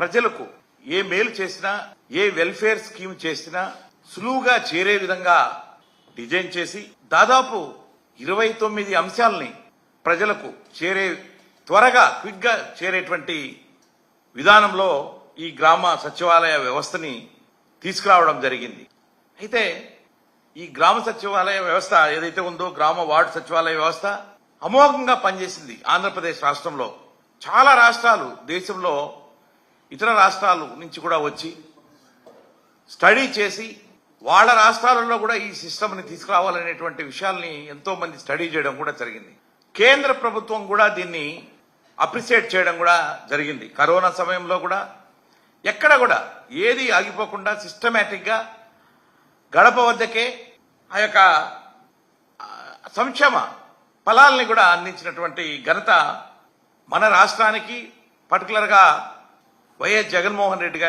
ప్రజలకు ఏ మేలు చేసినా ఏ వెల్ఫేర్ స్కీమ్ చేసినా సులువుగా చేరే విధంగా డిజైన్ చేసి దాదాపు ఇరవై తొమ్మిది అంశాలని ప్రజలకు చేరే త్వరగా క్విక్గా చేరేటువంటి విధానంలో ఈ గ్రామ సచివాలయ వ్యవస్థని తీసుకురావడం జరిగింది. అయితే ఈ గ్రామ సచివాలయ వ్యవస్థ ఏదైతే ఉందో గ్రామ వార్డు సచివాలయ వ్యవస్థ అమోఘంగా పనిచేసింది ఆంధ్రప్రదేశ్ రాష్ట్రంలో. చాలా రాష్ట్రాలు దేశంలో ఇతర రాష్ట్రాల నుంచి కూడా వచ్చి స్టడీ చేసి వాళ్ళ రాష్ట్రాలలో కూడా ఈ సిస్టమ్ని తీసుకురావాలనేటువంటి విషయాల్ని ఎంతో మంది స్టడీ చేయడం కూడా జరిగింది. కేంద్ర ప్రభుత్వం కూడా దీన్ని అప్రిసియేట్ చేయడం కూడా జరిగింది. కరోనా సమయంలో కూడా ఎక్కడ కూడా ఏది ఆగిపోకుండా సిస్టమేటిక్గా గడప వద్దకే ఆ యొక్క సంక్షేమ ఫలాల్ని కూడా అందించినటువంటి ఘనత మన రాష్ట్రానికి పర్టికులర్గా వైఎస్ జగన్మోహన్ రెడ్డి గారి